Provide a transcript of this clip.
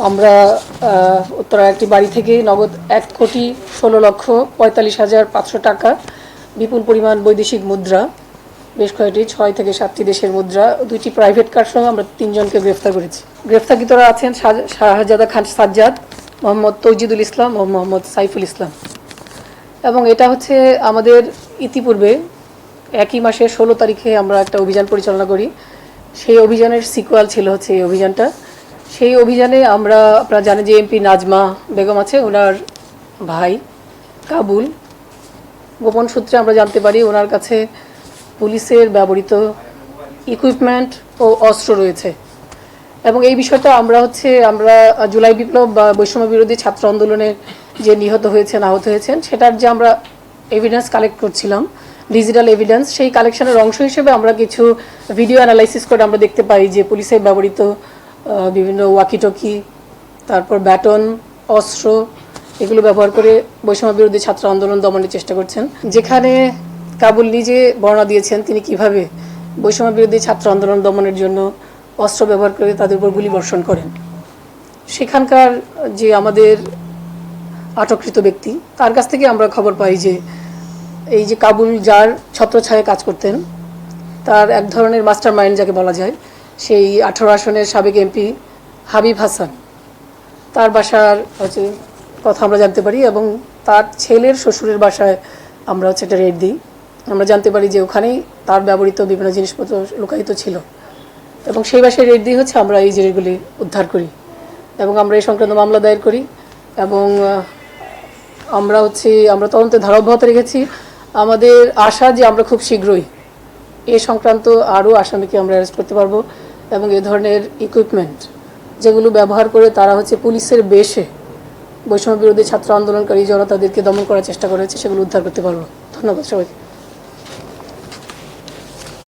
আমরা উত্তরা একটি বাড়ি থেকে নগদ এক কোটি ষোলো লক্ষ পঁয়তাল্লিশ হাজার পাঁচশো টাকা বিপুল পরিমাণ বৈদেশিক মুদ্রা, বেশ কয়েকটি, ছয় থেকে সাতটি দেশের মুদ্রা, দুইটি প্রাইভেট কার সঙ্গে আমরা তিনজনকে গ্রেফতার করেছি। গ্রেফতারকৃতরা আছেন শাহ- শাহজাদা খান সাজ্জাদ, মোহাম্মদ তৌজিদুল ইসলাম ও মোহাম্মদ সাইফুল ইসলাম। এবং এটা হচ্ছে আমাদের ইতিপূর্বে একই মাসের ষোলো তারিখে আমরা একটা অভিযান পরিচালনা করি। সেই অভিযানের সিকুয়াল ছিল হচ্ছে এই অভিযানটা। সেই অভিযানে আমরা আপনারা জানেন যে এমপি নাজমা বেগম আছে, ওনার ভাই কাবুল। গোপন সূত্রে আমরা জানতে পারি ওনার কাছে পুলিশের ব্যবহৃত ইকুইপমেন্ট ও অস্ত্র রয়েছে। এবং এই বিষয়টা আমরা হচ্ছে, আমরা জুলাই বিপ্লব বা বৈষম্য বিরোধী ছাত্র আন্দোলনে যে নিহত হয়েছেন, আহত হয়েছেন, সেটার যে আমরা এভিডেন্স কালেক্ট করছিলাম ডিজিটাল এভিডেন্স সেই কালেকশনের অংশ হিসেবে আমরা কিছু ভিডিও অ্যানালাইসিস করে আমরা দেখতে পাই যে পুলিশের ব্যবহৃত বিভিন্ন ওয়াকিটকি তারপর ব্যাটন অস্ত্র, এগুলো ব্যবহার করে বৈষম্য বিরোধী ছাত্র আন্দোলন দমনের চেষ্টা করছেন। যেখানে কাবুল নিজে বর্ণনা দিয়েছেন তিনি কীভাবে বৈষম্য বিরোধী ছাত্র আন্দোলন দমনের জন্য অস্ত্র ব্যবহার করে তাদের উপর গুলি বর্ষণ করেন। সেখানকার যে আমাদের আটককৃত ব্যক্তি, তার কাছ থেকে আমরা খবর পাই যে এই যে কাবুল যার ছত্রছায়ায় কাজ করতেন, তার এক ধরনের মাস্টার মাইন্ড যাকে বলা যায় সেই আঠারো আসনের সাবেক এমপি হাবিব হাসান। তার বাসার হচ্ছে কথা আমরা জানতে পারি এবং তার ছেলের শ্বশুরের বাসায় আমরা হচ্ছে একটা রেড দিই। আমরা জানতে পারি যে ওখানেই তার ব্যবহৃত বিভিন্ন জিনিসপত্র লুকায়িত ছিল। এবং সেই বাসায় রেড দিয়ে হচ্ছে আমরা এই জিনিসগুলি উদ্ধার করি এবং আমরা এই সংক্রান্ত মামলা দায়ের করি এবং আমরা হচ্ছে, আমরা তদন্তে ধারা অব্যাহত রেখেছি। আমাদের আশা যে আমরা খুব শীঘ্রই এ সংক্রান্ত আরও আসামিকে আমরা অ্যারেস্ট করতে পারব। এবং এ ধরনের ইকুইপমেন্ট যেগুলো ব্যবহার করে তারা হচ্ছে পুলিশের বেশে বৈষম্য বিরোধী ছাত্র আন্দোলনকারী যারা তাদেরকে দমন করার চেষ্টা করেছে, সেগুলো উদ্ধার করতে পারব। ধন্যবাদ সবাইকে।